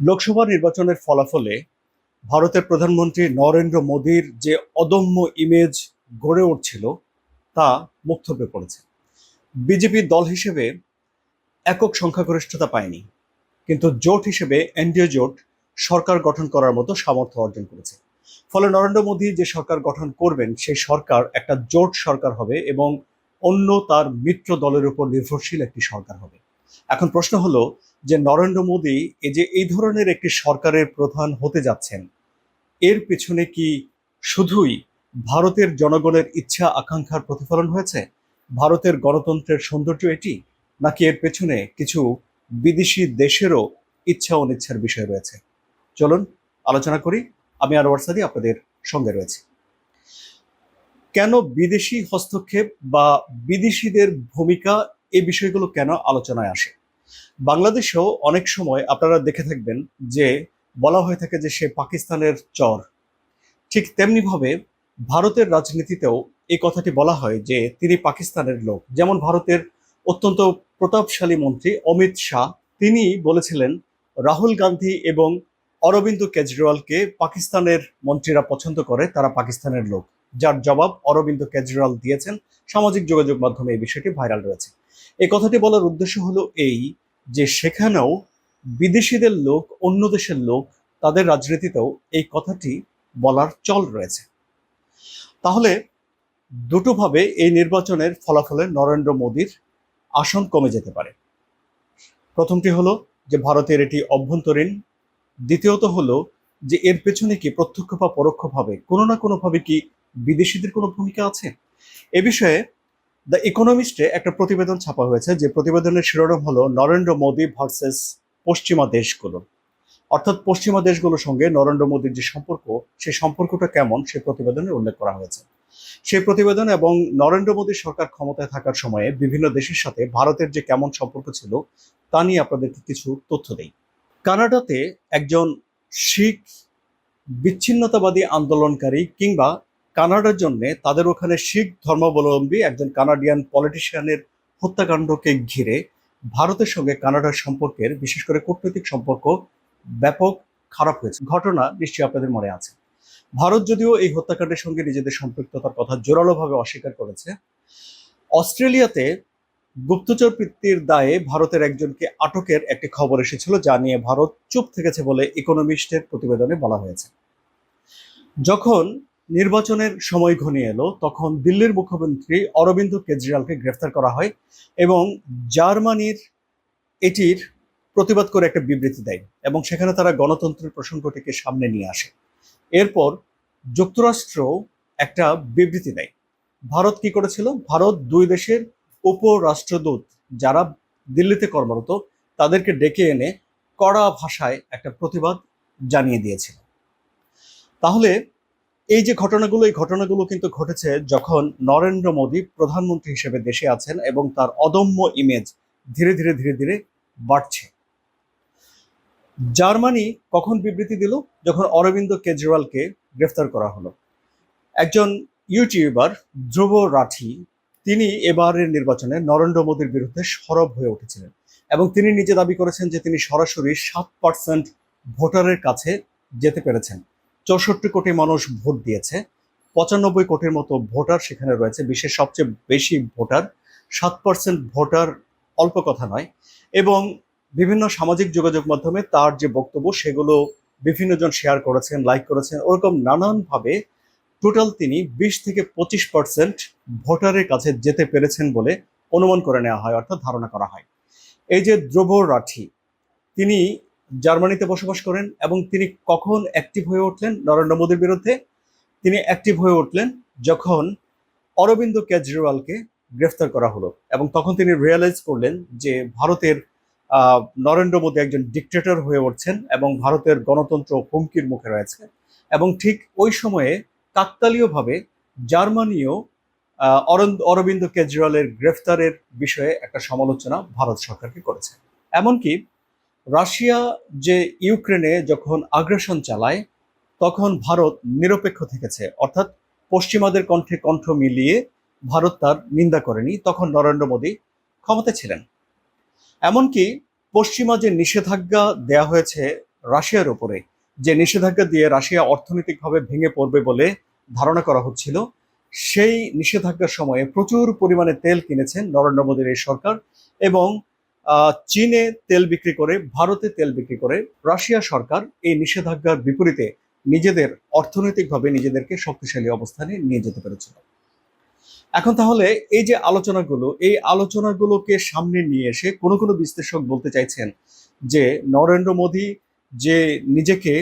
লোকসভা নির্বাচনের ফলাফলে ভারতের প্রধানমন্ত্রী নরেন্দ্র মোদীর যে অদম্য ইমেজ গড়ে উঠছিল, তা মুক্ত হয়ে পড়েছে। বিজেপি দল হিসেবে একক সংখ্যাগরিষ্ঠতা পায়নি, কিন্তু জোট হিসেবে এনডিএ জোট সরকার গঠন করার মতো সামর্থ্য অর্জন করেছে। ফলে নরেন্দ্র মোদী যে সরকার গঠন করবেন, সেই সরকার একটা জোট সরকার হবে এবং অন্য তার মিত্র দলের উপর নির্ভরশীল একটি সরকার হবে। এখন প্রশ্ন হলো যে নরেন্দ্র মোদী এই যে এই ধরনের একটি সরকারের প্রধান হতে যাচ্ছেন, এর পেছনে কি শুধুই ভারতের জনগণের ইচ্ছা, আকাঙ্ক্ষার প্রতিফলন হয়েছে? ভারতের গণতন্ত্রের সৌন্দর্য এটি? নাকি এর পেছনে কিছু বিদেশি দেশেরও ইচ্ছা অনিচ্ছার বিষয় রয়েছে? চলুন আলোচনা করি। আমি আর ওয়ার্সাদি আপনাদের সঙ্গে রয়েছে। কেন বিদেশি হস্তক্ষেপ বা বিদেশিদের ভূমিকা এই বিষয়গুলো কেন আলোচনায় আসে? বাংলাদেশেও অনেক সময় আপনারা দেখে থাকবেন যে বলা হয়ে থাকে যে সে পাকিস্তানের চর। ঠিক তেমনিভাবে ভারতের রাজনীতিতেও এই কথাটি বলা হয় যে তিনি পাকিস্তানের লোক। যেমন ভারতের অত্যন্ত প্রতাপশালী মন্ত্রী অমিত শাহ, তিনি বলেছিলেন, রাহুল গান্ধী এবং অরবিন্দ কেজরিওয়ালকে পাকিস্তানের মন্ত্রীরা পছন্দ করে, তারা পাকিস্তানের লোক। যার জবাব অরবিন্দ কেজরিওয়াল দিয়েছেন। সামাজিক যোগাযোগ মাধ্যমে এই বিষয়টি ভাইরাল রয়েছে। এই কথাটি বলার উদ্দেশ্য হলো এই যে সেখানেও বিদেশিদের লোক, অন্য দেশের লোক তাদের রাজনীতিতেও এই কথাটি বলার চল রয়েছে। তাহলে দুটোভাবে এই নির্বাচনের ফলাফলে নরেন্দ্র মোদীর আসন কমে যেতে পারে। প্রথমটি হলো যে ভারতের এটি অভ্যন্তরীণ। দ্বিতীয়ত হলো যে এর পেছনে কি প্রত্যক্ষ বা পরোক্ষভাবে কোনো না কোনোভাবে কি বিদেশিদের কোনো ভূমিকা আছে? এ বিষয়ে দ্য ইকোনমিস্টে একটা প্রতিবেদন ছাপা হয়েছে, যে প্রতিবেদনের শিরোনাম হলো নরেন্দ্র মোদী ভার্সেস পশ্চিমা দেশগুলো। অর্থাৎ পশ্চিমা দেশগুলোর সঙ্গে নরেন্দ্র মোদীর যে সম্পর্ক, সেই সম্পর্কটা কেমন সেই প্রতিবেদনে উল্লেখ করা হয়েছে। সেই প্রতিবেদন এবং নরেন্দ্র মোদী সরকার ক্ষমতায় থাকার সময়ে বিভিন্ন দেশের সাথে ভারতের যে কেমন সম্পর্ক ছিল, তা নিয়ে আপনাদেরকে কিছু তথ্য দেই। কানাডাতে একজন শিখ বিচ্ছিন্নতাবাদী আন্দোলনকারী কিংবা কানাডার জন্য তাদের ওখানে শিখ ধর্মাবলম্বী একজন কানাডিয়ান পলিটিশিয়ানের হত্যাকাণ্ডকে ঘিরে ভারতের সঙ্গে কানাডার সম্পর্কের, বিশেষ করে কূটনৈতিক সম্পর্ক, ব্যাপক খারাপ হয়েছে। ঘটনা নিশ্চয়ই আপনাদের মনে আছে। ভারত যদিও এই হত্যাকাণ্ডের সঙ্গে নিজেদের সম্পৃক্ততার কথা জোরালোভাবে অস্বীকার করেছে, অস্ট্রেলিয়াতে গুপ্তচর বৃত্তির দায়ে ভারতের একজনকে আটকের একটি খবর এসেছিল, যা নিয়ে ভারত চুপ থেকেছে বলে ইকোনমিস্টের প্রতিবেদনে বলা হয়েছে। যখন নির্বাচনের সময় ঘনিয়ে এলো, তখন দিল্লির মুখ্যমন্ত্রী অরবিন্দ কেজরিওয়ালকে গ্রেফতার করা হয় এবং জার্মানির এটির প্রতিবাদ করে একটা বিবৃতি দেয় এবং সেখানে তারা গণতন্ত্রের প্রসঙ্গটিকে সামনে নিয়ে আসে। এরপর যুক্তরাষ্ট্র একটা বিবৃতি দেয়। ভারত কি করেছিল? ভারত দুই দেশের উপরাষ্ট্রদূত যারা দিল্লিতে কর্মরত, তাদেরকে ডেকে এনে কড়া ভাষায় একটা প্রতিবাদ জানিয়ে দিয়েছিল। তাহলে এই যে ঘটনাগুলো, এই ঘটনাগুলো কিন্তু ঘটেছে যখন নরেন্দ্র মোদী প্রধানমন্ত্রী হিসেবে দেশে আছেন এবং তার অদম্য ইমেজ ধীরে ধীরে ধীরে ধীরে বাড়ছে। জার্মানি কখন বিবৃতি দিল? যখন অরবিন্দ কেজরিওয়ালকে গ্রেফতার করা হলো। একজন ইউটিউবার, ধ্রুব রাঠি, তিনি এবারের নির্বাচনে নরেন্দ্র মোদীর বিরুদ্ধে সরব হয়ে উঠেছিলেন এবং তিনি নিজে দাবি করেছেন যে তিনি সরাসরি সাত পার্সেন্ট ভোটারের কাছে যেতে পেরেছেন। চৌষট্টি কোটি মানুষ ভোট দিয়েছে। পঁচানব্বই কোটির মতো ভোটার সেখানে রয়েছে, বিশ্বের সবচেয়ে বেশি ভোটার। সাত পার্সেন্ট ভোটার অল্প কথা নয়। এবং বিভিন্ন সামাজিক যোগাযোগ মাধ্যমে তার যে বক্তব্য, সেগুলো বিভিন্ন জন শেয়ার করেছেন লাইক করেছেন। ওরকম নানানভাবে টোটাল তিনি বিশ থেকে পঁচিশ পার্সেন্ট ভোটারের কাছে যেতে পেরেছেন বলে অনুমান করে নেওয়া হয়, অর্থাৎ ধারণা করা হয়। এই যে দ্রব রাঠি তিনি জার্মানিতে বসবাস করেন এবং তিনি কখন অ্যাক্টিভ হয়ে উঠলেন নরেন্দ্র মোদীর বিরুদ্ধে? তিনি অ্যাক্টিভ হয়ে উঠলেন যখন অরবিন্দ কেজরিওয়ালকে গ্রেফতার করা হলো এবং তখন তিনি রিয়েলাইজ করলেন যে ভারতের নরেন্দ্র মোদী একজন ডিকটেটর হয়ে উঠছেন এবং ভারতের গণতন্ত্র হুমকির মুখে রয়েছে। এবং ঠিক ওই সময়ে কাকতালীয়ভাবে জার্মানিও অরবিন্দ কেজরিওয়ালের গ্রেফতারের বিষয়ে একটা সমালোচনা ভারত সরকারকে করেছে। এমনকি রাশিয়া যে ইউক্রেনে যখন আগ্রাসন চালায়, তখন ভারত নিরপেক্ষ থেকেছে। অর্থাৎ পশ্চিমাদের কণ্ঠে কণ্ঠ মিলিয়ে ভারত তার নিন্দা করেনি। তখন নরেন্দ্র মোদী ক্ষমতা ছিলেন। এমনকি পশ্চিমা যে নিষেধাজ্ঞা দেয়া হয়েছে রাশিয়ার উপরে, যে নিষেধাজ্ঞা দিয়ে রাশিয়া অর্থনৈতিকভাবে ভেঙে পড়বে বলে ধারণা করা হচ্ছিল, সেই নিষেধাজ্ঞার সময়ে প্রচুর পরিমাণে তেল কিনেছেন নরেন্দ্র মোদীর এই সরকার এবং চীনে তেল বিক্রি করে, ভারতে তেল বিক্রি করে, রাশিয়া সরকার এই নিষেধাজ্ঞার বিপরীতে নিজেদের অর্থনৈতিকভাবে নিজেদেরকে শক্তিশালী অবস্থানে নিয়ে যেতে পেরেছিল। এখন তাহলে এই যে আলোচনাগুলো, এই আলোচনাগুলোকে সামনে নিয়ে এসে কোনো কোনো বিশ্লেষক বলতে চাইছেন যে নরেন্দ্র মোদী যে নিজেকে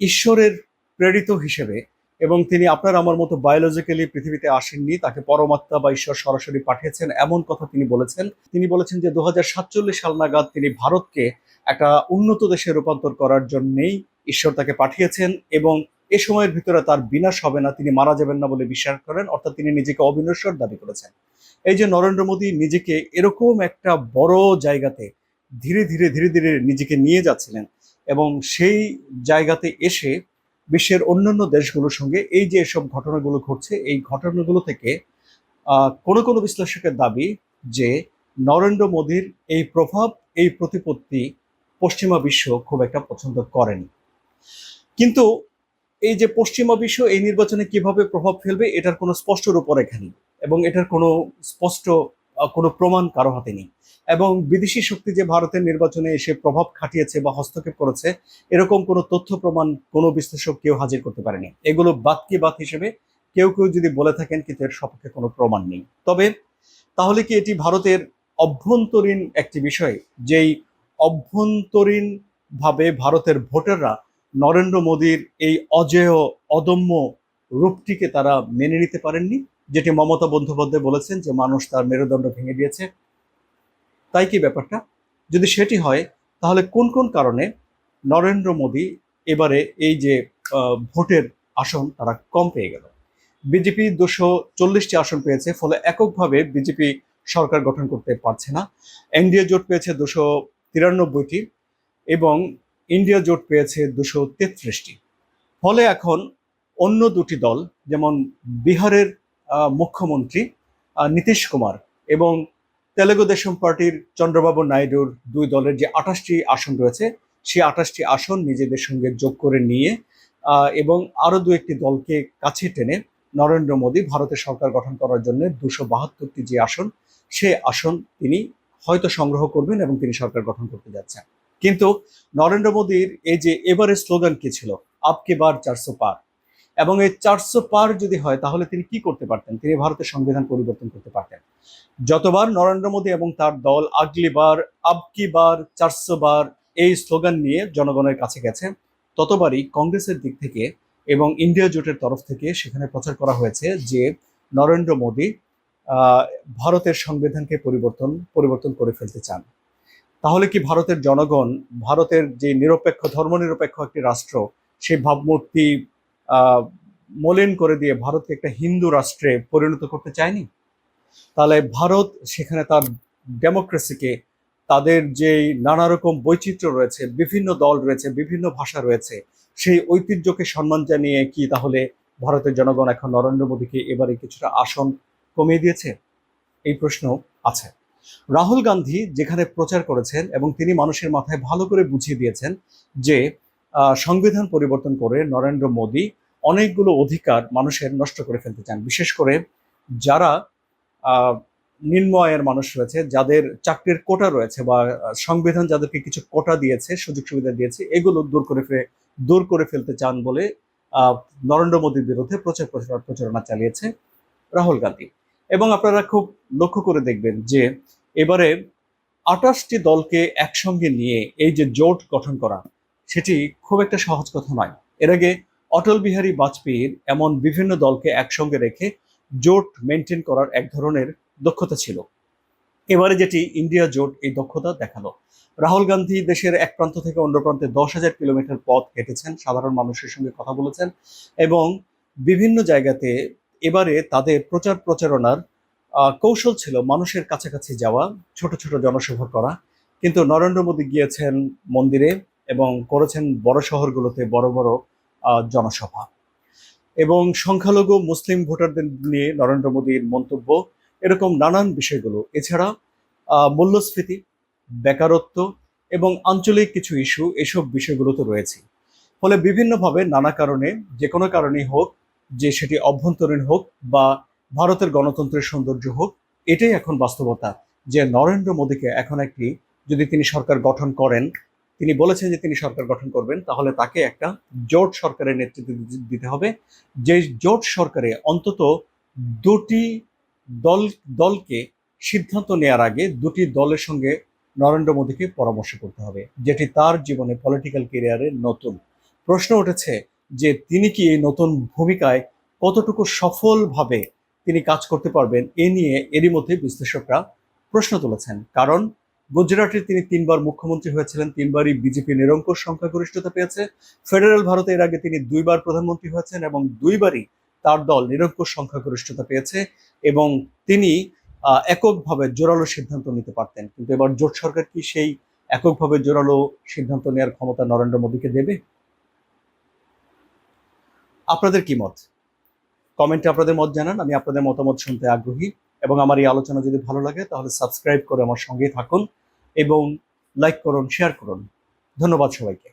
ঈশ্বরের প্রেরিত হিসেবে এবং তিনি আপনার আমার মতো বায়োলজিক্যালি পৃথিবীতে আসেননি, তাকে পরমাত্মা বা ঈশ্বর সরাসরি পাঠিয়েছেন, এমন কথা তিনি বলেছেন। তিনি বলেছেন যে দু হাজার সাতচল্লিশ সাল নাগাদ তিনি ভারতকে একটা উন্নত দেশে রূপান্তর করার জন্যেই ঈশ্বর তাকে পাঠিয়েছেন এবং এ সময়ের ভিতরে তার বিনাশ হবে না, তিনি মারা যাবেন না বলে বিশ্বাস করেন, অর্থাৎ তিনি নিজেকে অবিনশ্বর দাবি করেছেন। এই যে নরেন্দ্র মোদী নিজেকে এরকম একটা বড় জায়গাতে ধীরে ধীরে ধীরে ধীরে নিজেকে নিয়ে যাচ্ছিলেন এবং সেই জায়গাতে এসে বিশ্বের অন্যান্য দেশগুলোর সঙ্গে এই যে এসব ঘটনাগুলো ঘটছে, এই ঘটনাগুলো থেকে কোনো কোনো বিশ্লেষকের দাবি যে নরেন্দ্র মোদীর এই প্রভাব, এই প্রতিপত্তি পশ্চিমা বিশ্ব খুব একটা পছন্দ করেনি। কিন্তু এই যে পশ্চিমা বিশ্ব এই নির্বাচনে কীভাবে প্রভাব ফেলবে, এটার কোনো স্পষ্ট রূপরেখা নেই এবং এটার কোনো স্পষ্ট কোনো প্রমাণ কারও হাতে নেই। এবং বিদেশি শক্তি যে ভারতের নির্বাচনে এসে প্রভাব খাটিয়েছে বা হস্তক্ষেপ করেছে, এরকম কোনো তথ্য প্রমাণ কোনো বিশ্লেষক কেউ হাজির করতে পারেনি। এগুলো বাদ কি বাদ হিসেবে কেউ কেউ যদি বলে থাকেন কিন্তু এর সপক্ষে কোনো প্রমাণ নেই। তবে তাহলে কি এটি ভারতের অভ্যন্তরীণ একটি বিষয়? যেই অভ্যন্তরীণ ভাবে ভারতের ভোটাররা নরেন্দ্র মোদীর এই অজেয়, অদম্য রূপটিকে তারা মেনে নিতে পারেননি? যেটি মমতা বন্দ্যোপাধ্যায় বলেছেন যে মানুষ তার মেরুদণ্ড ভেঙে দিয়েছে। তাই কি ব্যাপারটা? যদি সেটি হয়, তাহলে কোন কোন কারণে নরেন্দ্র মোদী এবারে এই যে ভোটের আসন তারা কম পেয়ে গেল? বিজেপি দুশো চল্লিশটি আসন পেয়েছে, ফলে এককভাবে বিজেপি সরকার গঠন করতে পারছে না। এনডিএ জোট পেয়েছে দুশো তিরানব্বইটি এবং ইন্ডিয়া জোট পেয়েছে দুশো তেত্রিশটি। ফলে এখন অন্য দুটি দল, যেমন বিহারের মুখ্যমন্ত্রী নীতিশ কুমার এবং তেলেগু দেশম পার্টির চন্দ্রবাবু নাইডুর দুই দলের যে আঠাশটি আসন রয়েছে, সেই আঠাশটি আসন নিজেদের সঙ্গে যোগ করে নিয়ে এবং আরও দু একটি দলকে কাছে টেনে নরেন্দ্র মোদী ভারতের সরকার গঠন করার জন্য দুশো বাহাত্তরটি যে আসন, সে আসন তিনি হয়তো সংগ্রহ করবেন এবং তিনি সরকার গঠন করতে যাচ্ছেন। কিন্তু নরেন্দ্র মোদীর এই যে এবারের স্লোগান কি ছিল? আপকে বার চারশো পার। এবং এই চারশো পার যদি হয়, তাহলে তিনি কি করতে পারতেন? তিনি ভারতের সংবিধান পরিবর্তন করতে পারতেন। যতবার নরেন্দ্র মোদী এবং তার দল আগলি বার, আবকি বার, চারশো বার এই স্লোগান নিয়ে জনগণের কাছে গেছে, ততবারই কংগ্রেসের দিক থেকে এবং ইন্ডিয়া জোটের তরফ থেকে সেখানে প্রচার করা হয়েছে যে নরেন্দ্র মোদী ভারতের সংবিধানকে পরিবর্তন পরিবর্তন করে ফেলতে চান। তাহলে কি ভারতের জনগণ, ভারতের যে নিরপেক্ষ, ধর্মনিরপেক্ষ একটি রাষ্ট্র, সেই ভাবমূর্তি মলিন করে দিয়ে ভারতকে একটা হিন্দু রাষ্ট্রে পরিণত করতে চায়নি? তাহলে ভারত সেখানে তার ডেমোক্রেসিকে তাদের যে নানা রকম বৈচিত্র্য রয়েছে, বিভিন্ন দল রয়েছে, বিভিন্ন ভাষা রয়েছে, সেই ঐতিহ্যকে সম্মান জানিয়ে কি তাহলে ভারতের জনগণ এখন নরেন্দ্র মোদীকে এবারে কিছুটা আসন কমিয়ে দিয়েছে? এই প্রশ্ন আছে। রাহুল গান্ধী যেখানে প্রচার করেছেন এবং তিনি মানুষের মাথায় ভালো করে বুঝিয়ে দিয়েছেন যে সংবিধান পরিবর্তন করে নরেন্দ্র মোদী অনেকগুলো অধিকার মানুষের নষ্ট করে ফেলতে চান। বিশেষ করে যারা নিম্ন আয়ের মানুষ রয়েছে, যাদের চাকরির কোটা রয়েছে বা সংবিধান যাদেরকে কিছু কোটা দিয়েছে, সুযোগ সুবিধা দিয়েছে, এগুলো দূর করে দূর করে ফেলতে চান বলে নরেন্দ্র মোদীর বিরুদ্ধে প্রচার প্রচার- প্রচারণা চালিয়েছে রাহুল গান্ধী। এবং আপনারা খুব লক্ষ্য করে দেখবেন যে এবারে আঠাশটি দলকে একসঙ্গে নিয়ে এই যে জোট গঠন করা সেটি খুব একটা সহজ কথা নয়। এর আগে অটল বিহারী বাজপেয়ীর এমন বিভিন্ন দলকে একসঙ্গে রেখে জোট মেনটেন করার এক ধরনের দক্ষতা ছিল। এবারে যেটি ইন্ডিয়া জোট এই দক্ষতা দেখাল। রাহুল গান্ধী দেশের এক প্রান্ত থেকে অন্য প্রান্তে দশ হাজার কিলোমিটার পথ হেঁটেছেন সাধারণ মানুষের সঙ্গে কথা বলেছেন এবং বিভিন্ন জায়গাতে এবারে তাদের প্রচার প্রচারণার কৌশল ছিল মানুষের কাছাকাছি যাওয়া, ছোট ছোট জনসভা করা। কিন্তু নরেন্দ্র মোদী গিয়েছেন মন্দিরে এবং করেছেন বড় শহরগুলোতে বড় বড় জনসভা। এবং সংখ্যালঘু মুসলিম ভোটারদের নিয়ে নরেন্দ্র মোদীর মন্তব্য, এরকম নানান বিষয়গুলো। এছাড়া মূল্যস্ফীতি, বেকারত্ব এবং আঞ্চলিক কিছু ইস্যু, এসব বিষয়গুলো তো রয়েছে। ফলে বিভিন্নভাবে নানা কারণে, যে কোনো কারণেই হোক, যে সেটি অভ্যন্তরীণ হোক বা ভারতের গণতন্ত্রের সৌন্দর্য হোক, এটাই এখন বাস্তবতা যে নরেন্দ্র মোদীকে এখন একটি, যদি তিনি সরকার গঠন করেন তিনি বলেছেন যে তিনি সরকার গঠন করবেন, তাহলে তাকে একটা জোট সরকারের নেতৃত্ব দিতে হবে। যে জোট সরকারে অন্তত দুটি দল, দলকে সিদ্ধান্ত নেওয়ার আগে দুটি দলের সঙ্গে নরেন্দ্র মোদীকে পরামর্শ করতে হবে, যেটি তার জীবনে পলিটিক্যাল কেরিয়ারে নতুন। প্রশ্ন উঠেছে যে তিনি কি এই নতুন ভূমিকায় কতটুকু সফলভাবে তিনি কাজ করতে পারবেন, এ নিয়ে এরই মধ্যে বিশ্লেষকরা প্রশ্ন তুলেছেন। কারণ গুজরাটে তিনি তিনবার মুখ্যমন্ত্রী হয়েছিলেন, তিনবারই বিজেপি নিরঙ্কুশ সংখ্যাগরিষ্ঠতা পেয়েছে। ফেডারেল ভারতে এর আগে তিনি দুইবার প্রধানমন্ত্রী হয়েছেন এবং দুইবারই তার দল নিরঙ্কুশ সংখ্যাগরিষ্ঠতা পেয়েছে এবং তিনি এককভাবে জোরালো সিদ্ধান্ত নিতে পারতেন। কিন্তু এবার জোট সরকার কি সেই এককভাবে জোরালো সিদ্ধান্ত নেওয়ার ক্ষমতা নরেন্দ্র মোদীকে দেবে? আপনাদের কি মত? কমেন্টে আপনাদের মত জানান, আমি আপনাদের মতামত শুনতে আগ্রহী। এবং আমার এই আলোচনা যদি ভালো লাগে, তাহলে সাবস্ক্রাইব করে আমার সঙ্গেই থাকুন এবং লাইক করুন শেয়ার করুন। ধন্যবাদ সবাইকে।